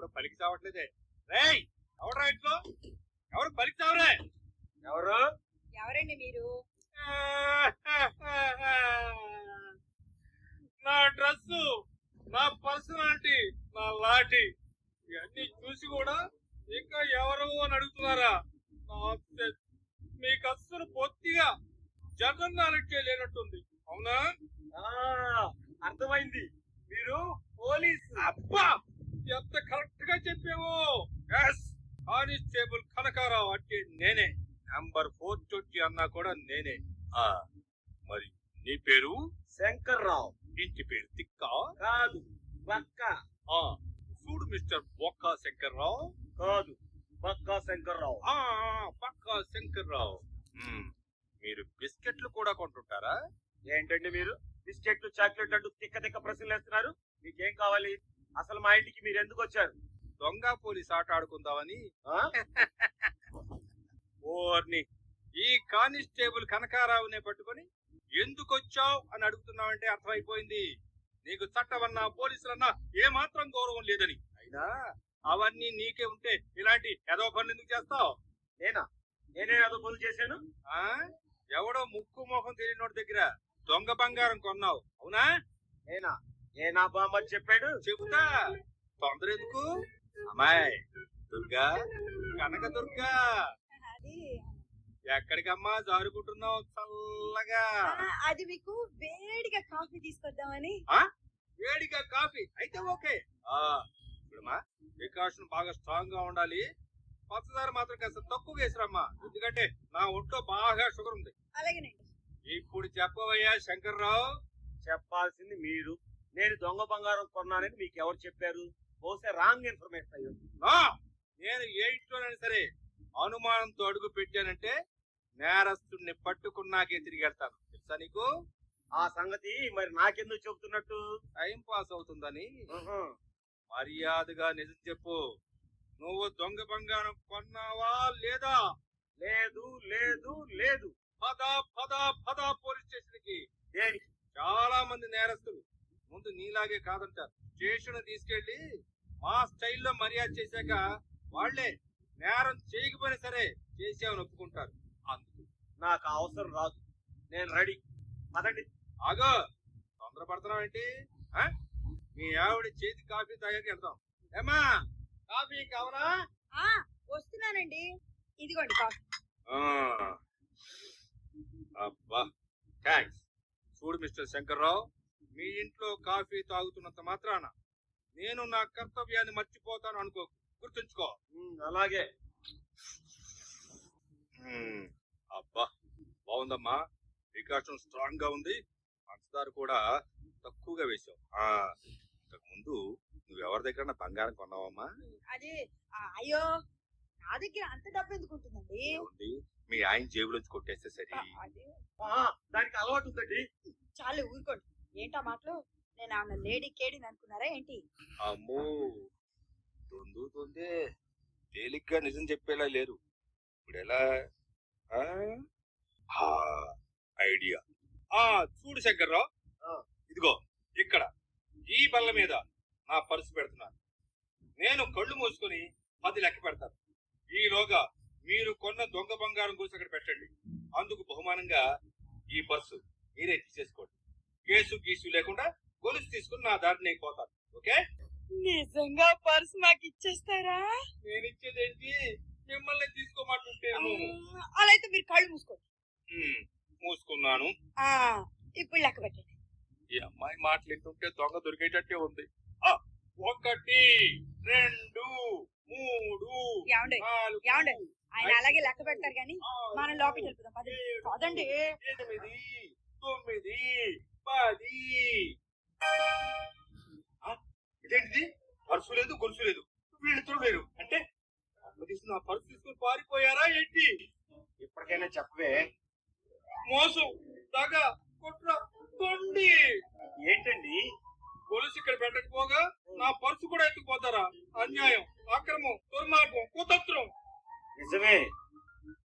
ఎవడు పలికి చావట్లేదే? రేయ్ ఎవడ్రా ఇంట్లో? ఎవరు పలికి చావరే? ఎవరు? ఎవరండి మీరు? నా డ్రెస్సు నా పర్సనాలిటీ నా లాఠీ ఇవన్నీ చూసి కూడా ఇంకా ఎవరు అని అడుగుతున్నారా. మీకు అస్సలు పొత్తిగా జనరల్ నాలెడ్జ్ లేనట్టుంది. అవునా అర్థమైంది మీరు పోలీస్ అబ్బా ఎంత కరెక్ట్గా చెప్పావు ఎస్ కానిస్టేబుల్ కనకారావు అంటే నేనే నంబర్ ఫోర్ ట్వంటీ అన్నా కూడా నేనే. ఆ మరి నీ పేరు? శంకర్ రావు ఇంటి పేరు తిక్క? కాదు బక్క. ఆ చూడు మిస్టర్ బొక్క శంకర్రావు. కాదు బక్క శంకర్ రావు ఆ పక్కా శంకర్రావు. మీరు బిస్కెట్లు కూడా కొంటుంటారా? ఏంటండి మీరు? బిస్కెట్లు చాక్లెట్ అంటూ తిక్క తిక్క ప్రశ్నలు వేస్తున్నారు. మీకేం కావాలి? అసలు మా ఇంటికి మీరు ఎందుకు వచ్చారు? దొంగ పోలీస్ ఆట ఆడుకుందామని? ఓర్ని. ఈ కానిస్టేబుల్ కనకారావునే పట్టుకొని ఎందుకు వచ్చావు అని అడుగుతున్నావంటే అర్థమైపోయింది. నీకు చట్టమన్నా పోలీసులన్నా ఏ మాత్రం గౌరవం లేదని. అయినా అవన్నీ నీకే ఉంటే ఇలాంటి ఏదో పనులు ఎందుకు చేస్తావు? నేనా? నేనే అదో పనులు చేశాను? ఆ? ఎవడో ముక్కు మొహం తెలియనోడి దగ్గర దొంగ బంగారం కొన్నావు. అవునా? నేనా? ఏ నా బామ్మ చెప్పాడు? చెబుతా. తొందర ఎందుకు? అమ్మాయి దుర్గా కనక దుర్గా అది. ఎక్కడికమ్మా జారుకుంటున్నావు చల్లగా? అది మీకు వేడిగా కాఫీ తీసుకొద్దామని. వేడిగా కాఫీ? అయితే ఓకే. ఆ ఇప్పుడమ్మా డికాషన్ బాగా స్ట్రాంగ్గా ఉండాలి. పచ్చదార మాత్రం కాస్త తక్కువ వేసిరమ్మా. ఎందుకంటే నా ఒంట్లో బాగా షుగర్ ఉంది. అలాగేనండి. ఇప్పుడు చెప్పవయ్యా శంకర్రావు చెప్పాల్సింది మీరు. నేను దొంగ బంగారం కొన్నానని మీకు ఎవరు చెప్పారు? బహుశా రాంగ్ ఇన్ఫర్మేషన్ అయ్యి ఉంటుంది. నా నేను ఏ ఇంట్లోనైనా సరే అనుమానంతో అడుగు పెట్టానంటే నేరస్తుడిని పట్టుకున్నాకే తిరిగి వెళ్తాను. తెలుసా నీకు? ఆ సంగతి మరి నాకెందుకు చెబుతున్నట్టు? టైం పాస్ అవుతుందని. మర్యాదగా నిజం చెప్పు. నువ్వు దొంగ బంగారం కొన్నావా లేదా? లేదు లేదు లేదు. పద పద పద పోలీస్ స్టేషన్కి చాలా మంది నేరస్తులు. ముందు నీలాగే కాదంటారు. స్టేషన్ తీసుకెళ్ళి మా స్టైల్లో మర్యాద చేశాక వాళ్ళే నేరం చేయకపోయినా సరే చేసామని ఒప్పుకుంటారు. అందుకు నాకు అవసరం రాదు. నేను రెడీ. పదండి. ఆగో. తొందరపడుతున్నావు ఏంటి? మీ ఆవిడ చేతి కాఫీ తాగాక వెళ్దాం. ఏమా కాఫీ కావాలా? ఆ వస్తున్నానండి. ఇదిగోండి కాఫీ. అబ్బా థ్యాంక్స్ చూడు మిస్టర్ శంకర్రావు మీ ఇంట్లో కాఫీ తాగుతున్నంత మాత్రాన నేను నా కర్తవ్యాన్ని మర్చిపోతాను అనుకో గుర్తుంచుకో. అలాగే. అబ్బా బాగుందమ్మా. డికాషన్ స్ట్రాంగ్గా ఉంది. పంచదార కూడా తక్కువగా వేసావు. ఆ ఇంతకు ముందు నువ్వు ఎవరి దగ్గర బంగారం కొన్నావమ్మా? అది అయ్యో నా దగ్గర అంత డబ్బు ఎందుకు ఉంటుందండి? మీ ఆయన జేబులోంచి కొట్టేస్తే సరి. ఆ, అది. ఆ, దానికి అలవాటు ఉందండి. చాలు ఊరుకోండి. ఏంటా మాటలు? నేను ఆమె లేడీ కేడిని అనుకున్నారా ఏంటి? అమ్మో తొందే తేలిగ్గా నిజం చెప్పేలా లేరు. ఇప్పుడు ఎలా ఆ? ఆ, ఐడియా. ఆ చూడు శంకర్రావు. ఇదిగో ఇక్కడ ఈ బల్ల మీద నా పర్సు పెడుతున్నాను. నేను కళ్ళు మూసుకొని పది లెక్క పెడతాను. ఈలోగా మీరు కొన్న దొంగ బంగారం గురించి అక్కడ పెట్టండి. అందుకు బహుమానంగా ఈ పర్సు మీరే తీసేసుకోండి. కేసు గీసు లేకుండా గొలుసు తీసుకుని నా దారిని పోతాను. ఓకే? నిజంగా పర్స్ మాకు ఇచ్చేస్తారా? నేను ఇచ్చేదేంటి మిమ్మల్ని తీసుకోమంటుంటేను. ఆ, అలా అయితే మీరు కళ్ళు మూసుకోండి. మూసుకున్నాను. ఇప్పుడు లెక్క పెట్టండి. ఈ అమ్మాయి మాటలు వింటుంటే దొంగ దొరికేటట్టే ఉంది. ఆ ఒకటి రెండు మూడు గొలుసు లేదు. వీళ్ళిద్దరు లేరు అంటే ఆ పర్సు తీసుకుని పారిపోయారా ఏంటి? ఇప్పటికైనా చెప్పవే. మోసం దగ కుట్ర తొండి. ఏంటండి? గొలుసు ఇక్కడ పెట్టకపోగా నా పర్సు కూడా ఎత్తుకుపోతారా? అన్యాయం అక్రమం దుర్మార్గం కుతంత్రం. నిజమే.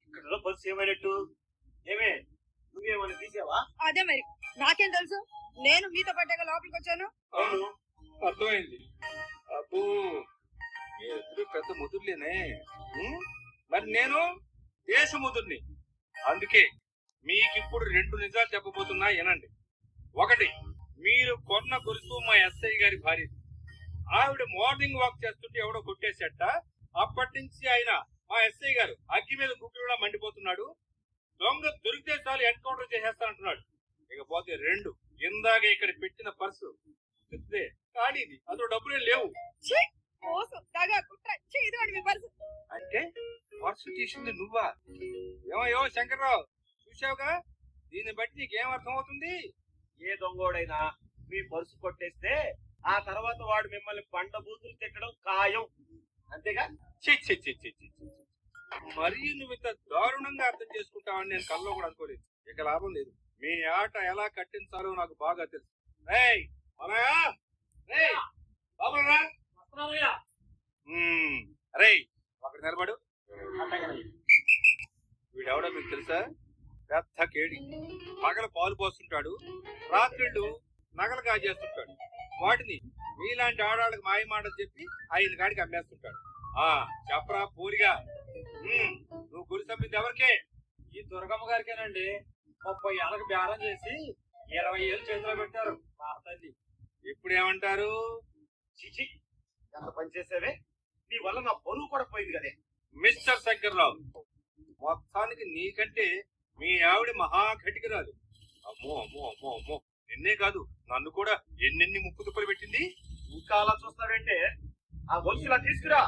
ఇక్కడ బస్సు ఏమైనట్టు? ఏమే నువ్వేమైనా తీసావా? అదే మరి. నాకేం తెలుసు? నేను మీతో పడ్డాక లోపలికి వచ్చాను. అవును అర్థమైంది. అబ్బో పెద్ద ముదుర్లేనే. మరి నేను దేశ ముదుర్ని. అందుకే మీకిప్పుడు రెండు నిజాలు చెప్పబోతున్నా వినండి ఒకటి మీరు కొన్న గొలుసు మా ఎస్ఐ గారి భార్య ఆవిడ మార్నింగ్ వాక్ చేస్తుంటే ఎవడో కొట్టేసేట అప్పటి నుంచి ఆయన మా ఎస్ఐ గారు అగ్గి మీద గుగ్గిలా మండిపోతున్నాడు. దొంగ దొరికితే చాలు ఎన్కౌంటర్ చేసేస్తానంటున్నాడు. ఇకపోతే రెండు ఇందాక ఇక్కడ పెట్టిన పర్సు ఖాళీది అందులో డబ్బులే లేవు. అంటే పర్సు తీసింది నువ్వా? ఏమయ్యో శంకర్రావు చూసావుగా దీన్ని బట్టి నీకేం అర్థం అవుతుంది ఏ దొంగోడైనా మీ పర్సు కొట్టేస్తే ఆ తర్వాత వాడు మిమ్మల్ని పంట బూతులు తిట్టడం ఖాయం. అంతేగా? చి చి చి చి చి మరీ నువ్వు ఇంత దారుణంగా అర్థం చేసుకుంటావని నేను కల్లో కూడా అనుకోలేదు. ఇక లాభం లేదు. మీ ఆట ఎలా కట్టించాలో నాకు బాగా తెలుసు. రేయ్ మనయా రేయ్ బాబురా అరే ఒకటి నిలబడు. వీడెవడో మీకు తెలుసా? పెద్ద కేడి. పగల పాలు పోస్తుంటాడు రాత్రిళ్ళు నగలు కాజేస్తుంటాడు. వాటిని మీలాంటి ఆడవాళ్ళకి మాయ మాటలు చెప్పి ఐదు కాడికి అమ్మేస్తుంటాడు. ఆ చెప్పరా పూరిగా. నువ్వు గురి సమ్మింది ఎవరికే? ఈ దుర్గమ్మ గారికేనండి. ముప్పై ఏళ్ళకి బేరం చేసి ఇరవై ఏళ్ళు చేతిలో పెట్టారు. మా తల్లి ఇప్పుడు ఏమంటారు చిచి. ఎంత పని చేసేవే? నీ వల్ల నా బరువు కూడా పోయింది కదే. మిస్టర్ శంకర్రావు మొత్తానికి నీకంటే మీ ఆవిడ మహాఘటికరాలు అమ్మో అమ్మో అమ్మో అమ్మో. నిన్నే కాదు నన్ను కూడా ఎన్నెన్ని ముప్పు తుప్పలు పెట్టింది? ఇంకా అలా చూస్తావంటే? ఆ గొలుసు ఇలా తీసుకురా.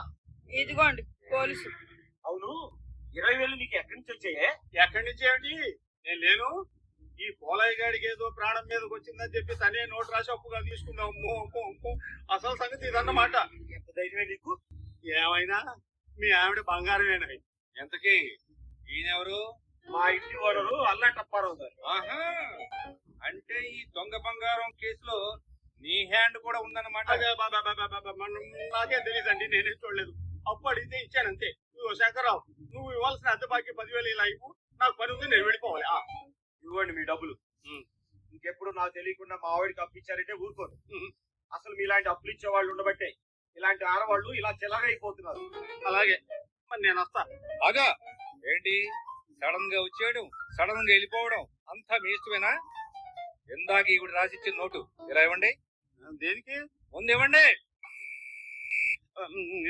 ఇదిగోండి పోలీసు అవును ఇరవై వేలు నీకు ఎక్కడి నుంచి వచ్చాయే? ఎక్కడి నుంచి ఏమిటి? నేను లేను. ఈ పోలయ్య గాడికి ఏదో ప్రాణం మీదకి వచ్చిందని చెప్పి తనే నోటు రాసి అప్పుగా తీసుకున్నావు అమ్మో అమ్మో అమ్మో. అసలు సంగతి ఇదన్నమాట. ధైర్యమే నీకు? ఏమైనా? మీ ఆవిడ బంగారమేనా? ఎంతకీ? ఈయనెవరు? మా ఇంటి ఓనరు అల్లాటప్పారావు గారు. అంటే ఈ దొంగ బంగారం కేసులో నీ హ్యాండ్ కూడా ఉందన్నమాట. నాకేం తెలియదండి నేనేం చూడలేదు. అప్పు అడిగితే ఇచ్చాను అంతే. నువ్వు శంకర్రావు నువ్వు ఇవ్వాల్సిన అద్దె బాకీ పదివేలు ఇలా ఇవ్వు. నాకు పని ఉంది నేను వెళ్ళిపోవాలి. ఇవ్వండి మీ డబ్బులు. ఇంకెప్పుడు నాకు తెలియకుండా మా ఆవిడకి అప్పు ఇచ్చారంటే ఊరుకోను. ఉమ్. అసలు మీలాంటి అప్పులు ఇచ్చే వాళ్ళు ఉండబట్టే ఇలాంటి ఆడవాళ్ళు ఇలా చెలరైపోతున్నారు అలాగే. మరి నేను వస్తా. అగా ఏంటి? సడన్గా వచ్చేయడం సడన్గా వెళ్ళిపోవడం అంతా మీ ఇష్టమేనా? ఇందాక ఈవిడ రాసిచ్చిన నోటు ఇలా ఇవ్వండి. దేనికి? ముందు ఇవ్వండి.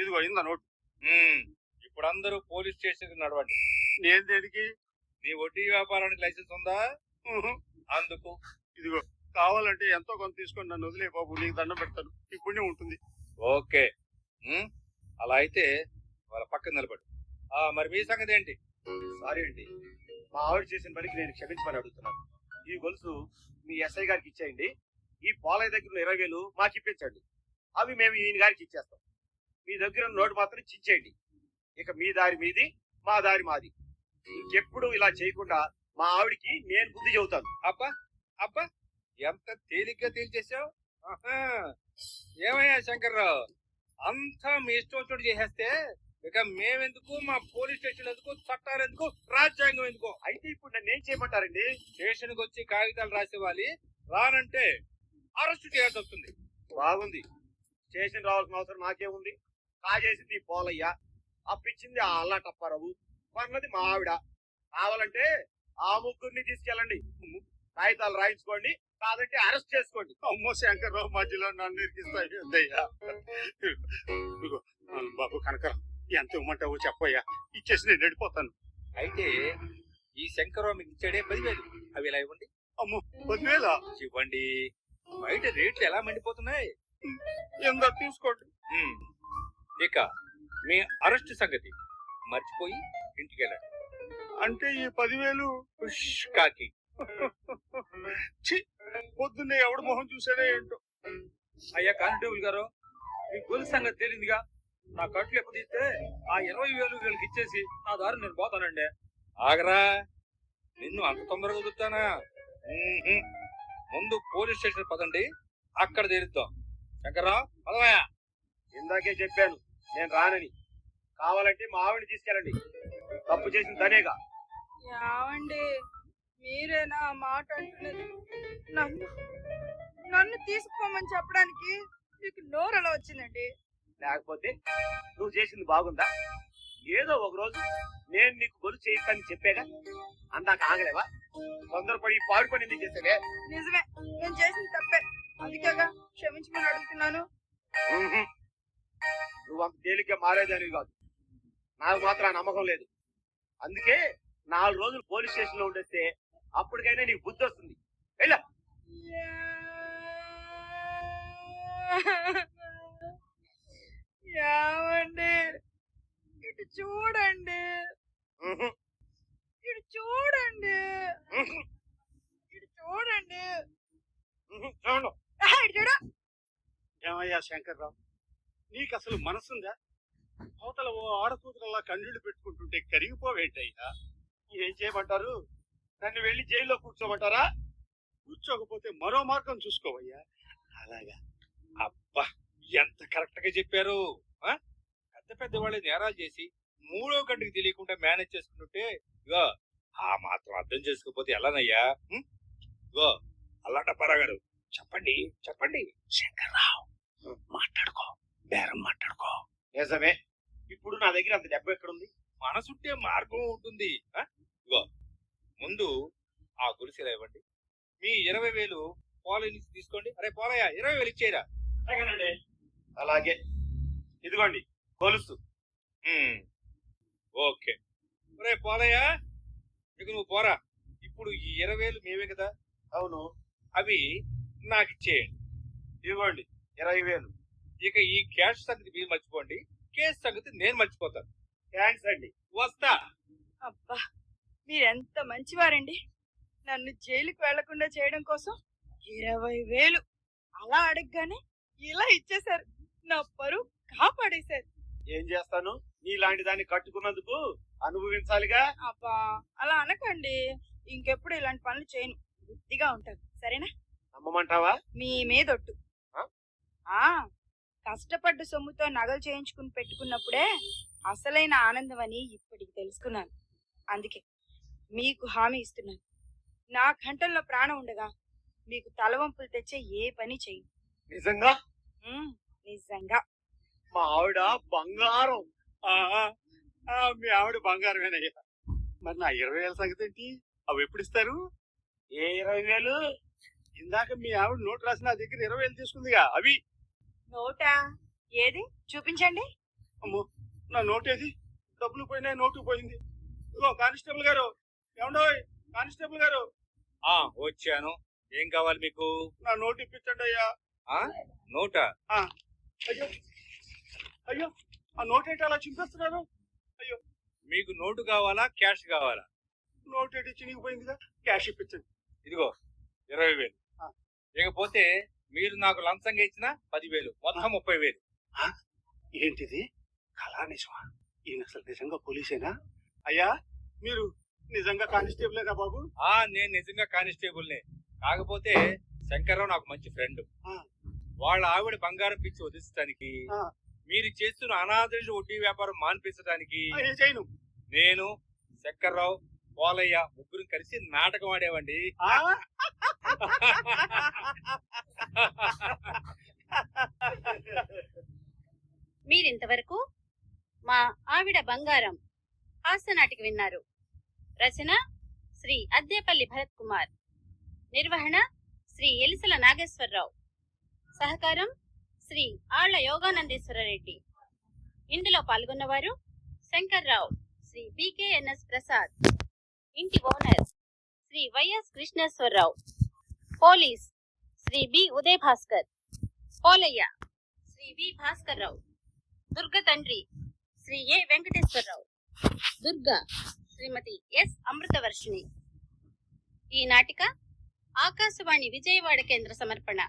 ఇదిగో ఇందా నోటు. ఇప్పుడు అందరూ పోలీస్ స్టేషన్ నడవండి. నేను దేనికి? నీ వడ్డీ వ్యాపారానికి లైసెన్స్ ఉందా? అందుకు. ఇదిగో కావాలంటే ఎంతో కొంత తీసుకొని నన్ను వదిలే బాబు నీకు దండం పెడతాను. పుణ్యం ఉంటుంది. ఓకే. అలా అయితే వాళ్ళ పక్కన నిలబడు. ఆ, మరి మీ సంగతి ఏంటి? సారీ అండి. మా ఆవిడ చేసిన పనికి నేను క్షమించమని అడుగుతున్నాను. ఈ గొలుసు మీ ఎస్ఐ గారికి ఇచ్చేయండి. ఈ పాలయ్య దగ్గర ఉన్న ఇరవై వేలు మాకు ఇప్పించండి. అవి మేము ఈయన గారికి ఇచ్చేస్తాం. మీ దగ్గర ఉన్న నోటు మాత్రం చించేయండి ఇక మీ దారి మీది మా దారి మాది. ఇంకెప్పుడు ఇలా చేయకుండా మా ఆవిడికి నేను బుద్ధి చెబుతాను. అబ్బా అబ్బా ఎంత తేలిగ్గా తేల్చేసావు ఏమయ్యా శంకర్రావు? అంతా మీ ఇష్టం చోటు చేసేస్తే ఇక మేమెందుకు మా పోలీస్ స్టేషన్ ఎందుకు చట్టాలు ఎందుకు రాజ్యాంగం ఎందుకు? అయితే ఇప్పుడు నన్ను ఏం చేయమంటారండి? స్టేషన్కి వచ్చి కాగితాలు రాసేవాలి. రానంటే అరెస్ట్ చేయాల్సి వస్తుంది. బాగుంది. స్టేషన్ రావాల్సిన అవసరం నాకేముంది? కాజేసింది ఈ పోలయ్య. అప్పిచ్చింది ఆ అల్లాటప్పారావు కొన్నది మా ఆవిడ. కావాలంటే ఆ ముగ్గురిని తీసుకెళ్ళండి. కాగితాలు రాయించుకోండి కాదంటే అరెస్ట్ చేసుకోండి. అమ్మో శంకర్రావు మధ్యలో నన్ను ఇరికిస్తాయ్యా బాబు కనకరం ఎంత ఇవ్వమంటావో చెప్పయ్యా. ఇచ్చేసి నేను వెళ్ళిపోతాను. అయితే ఈ శంకర్రావు మీకు ఇచ్చాడే పదివేలు. అవి ఎలా ఇవ్వండి? అమ్మో పదివేల? ఇవ్వండి. బయట రేట్లు ఎలా మండిపోతున్నాయి? ఎంత తీసుకోండి. ఇక మీ అరెస్ట్ సంగతి మర్చిపోయి ఇంటికి వెళ్ళండి అంటే ఈ పదివేలు కాకి. ఛీ, పొద్దున్నే ఎవడు మొహం చూసాడే ఏంటో. అయ్యా కానిటేబుల్ గారు మీ గొలుసు సంగతి తెలియదుగా నా కట్లు ఎప్పుడు ఇస్తే ఆ ఇరవై వేలు వీళ్ళకి ఇచ్చేసి నా దారి నేను పోతానండి. ఆగరా. నిన్ను అంత తొందరగా వదులుతానా. ముందు పోలీస్ స్టేషన్ పదండి అక్కడ తీరుద్దాం శంకర్రావు పదవయా ఇందాకే చెప్పాను నేను రానని. కావాలంటే మా ఆవిడని తీసుకెళ్ళండి. తప్పు చేసిన తనేగా? యావండి మీరేనా మాట అంటున్నది? నన్ను నన్ను తీసుకోమని చెప్పడానికి మీకు నోరు ఎలా వచ్చిందండి? లేకపోతే నువ్వు చేసింది బాగుందా? ఏదో ఒక రోజు నేను నీకు గొలుసు చేయిస్తానని చెప్పాగా? అందాక ఆగలేవా? తొందరపడి ఈ పాడు పని ఎందుకు చేసావే? నిజమే నేను చేసిన తప్పే. అందుకేగా క్షమించమని అడుగుతున్నాను. నువ్వు అంత తేలిగ్గా మారేదానివి కాదు. నాకు మాత్రం ఆ నమ్మకం లేదు. అందుకే నాలుగు రోజులు పోలీస్ స్టేషన్లో ఉండేస్తే అప్పటికైనా నీకు బుద్ధి వస్తుంది. వెళ్ళా. ఏమండి? ఇటు చూడండి. ఇటు చూడండి. ఇటు చూడండి. చూడు. ఏమయ్యా శంకర్రావు? నీకు అసలు మనసుందా? అవతల ఓ ఆడకూతురలా కన్నీళ్ళు పెట్టుకుంటుంటే కరిగిపోవేంటయ్యా? ఏం చేయమంటారు? నన్ను వెళ్ళి జైల్లో కూర్చోమంటారా? కూర్చోకపోతే మరో మార్గం చూసుకోవయ్యా. అలాగా. అబ్బా ఎంత కరెక్ట్గా చెప్పారు. ఆ? పెద్ద పెద్ద వాళ్ళు నేరాలు చేసి మూడో గంటకి తెలియకుండా మేనేజ్ చేసుకుంటుంటే ఇగో ఆ మాత్రం అర్థం చేసుకోకపోతే ఎలానయ్యా? ఇగో అల్లాటప్పారా గారు చెప్పండి చెప్పండి. శంకర్రావు మాట్లాడుకో బేరం మాట్లాడుకో. నిజమే. ఇప్పుడు నా దగ్గర అంత డబ్బు ఎక్కడుంది? మనసుంటే మార్గం ఉంటుంది? ఇగో ముందు ఆ గొలుసు ఇలా ఇవ్వండి. మీ ఇరవై వేలు పోలయ్య నుంచి తీసుకోండి? అరే పోలయ్య ఇరవై వేలు ఇచ్చేయరా? అలాగే. ఇదిగోండి గొలుసు ఉమ్, ఓకే. ఒరే పోలయ్య ఇక నువ్వు పోరా. ఇప్పుడు ఈ ఇరవై వేలు మేవే కదా? అవును. అవి నాకు ఇచ్చేయండి. ఇదిగోండి ఇరవై వేలు. ఇక ఈ క్యాష్ సంగతి మీరు మర్చిపోండి. కేసు సంగతి నేను మర్చిపోతాను. థ్యాంక్స్ అండి. వస్తా. అబ్బా మీరెంత మంచివారండి? నన్ను జైలుకి వెళ్ళకుండా చేయడం కోసం ఇరవై వేలు అలా అడగగానే ఇలా ఇచ్చేశారు. నా పరువు కాపాడేశారు. ఏం చేస్తాను? నీలాంటి దాన్ని కట్టుకున్నందుకు అనుభవించాలిగా? అబ్బా అలా అనకండి. ఇంకెప్పుడు ఇలాంటి పనులు చేయను. బుద్ధిగా ఉంటాను. సరేనా? నమ్మమంటావా? మీ మీదొట్టు. ఆ? కష్టపడ్డ సొమ్ముతో నగలు చేయించుకుని పెట్టుకున్నప్పుడే అసలైన ఆనందం అని ఇప్పటికి తెలుసుకున్నాను. అందుకే మీకు హామీ ఇస్తున్నాను. నా కంఠంలో ప్రాణం ఉండగా మీకు తలవంపులు తెచ్చే ఏ పని చెయ్యి నిజంగా? నిజంగా. మా ఆవిడ బంగారం. ఆ, ఆ, ఆ, మీ ఆవిడ బంగారమేనయ్యా. మరి నా ఇరవై వేల సంగతి ఏంటి? అవి ఎప్పుడు ఇస్తారు? ఏ ఇరవై వేలు? ఇందాక మీ ఆవిడ నోట్ రాసి నా దగ్గర ఇరవై వేలు తీసుకుందిగా అవి. నోటా? ఏది? చూపించండి. అమ్మో నా నోట్ ఏది డబ్బులు పోయినాయి నోటు పోయింది. ఇదిగో కానిస్టేబుల్ గారు. ఏమండోయ్ కానిస్టేబుల్ గారు. ఆ వచ్చాను. ఏం కావాలి మీకు? నా నోటు ఇప్పించండి అయ్యా. ఆ నోటా? అయ్యో అయ్యో ఆ నోట్ ఏంటి అలా చింపేస్తున్నారు? మీకు నోటు కావాలా క్యాష్ కావాలా? నోట్ ఏంటి చినిగిపోయిందిగా? క్యాష్ ఇప్పించండి. ఇదిగో ఇరవై వేలు. ఆ. ఇకపోతే మీరు నాకు లంచంగా ఇచ్చిన పదివేలు మొత్తం ముప్పై వేలు ఏంటిది? కళా నిజమా? ఈయన అసలు నిజంగా పోలీసేనా? అయ్యా మీరు నిజంగా కానిస్టేబులేనా బాబు? ఆ నేను నిజంగా కానిస్టేబుల్ నే కాకపోతే శంకర్రావు నాకు మంచి ఫ్రెండ్. వాళ్ళ ఆవిడ బంగారం పిచ్చి వదిలించడానికి. మీరు చేస్తున్న అనాథరిష వడ్డీ వ్యాపారం మాన్పించడానికి నేను శంకర్రావు పోలయ్య ముగ్గురు కలిసి నాటకం ఆడేవండి? మీరింతవరకు మా ఆవిడ బంగారం హాస్యనాటికి విన్నారు. రచన శ్రీ అద్దేపల్లి భరత్ కుమార్. నిర్వహణ శ్రీ ఎలిసల నాగేశ్వరరావు. సహకారం శ్రీ ఆళ్ళ యోగానందేశ్వర రెడ్డి. ఇందులో పాల్గొన్నవారు శంకర్రావు శ్రీ బికేఎన్ఎస్ ప్రసాద్. ఇంటి owner Shri YS Krishneswararao. Police Shri B Uday Bhaskar Polayya Shri V Bhaskar Rao Durga తండ్రి శ్రీ ఏ వెంకటేశ్వరరావు. దుర్గ శ్రీమతి ఎస్ అమృతవర్షిణి. ఈ నాటిక ఆకాశవాణి విజయవాడ కేంద్ర సమర్పణ.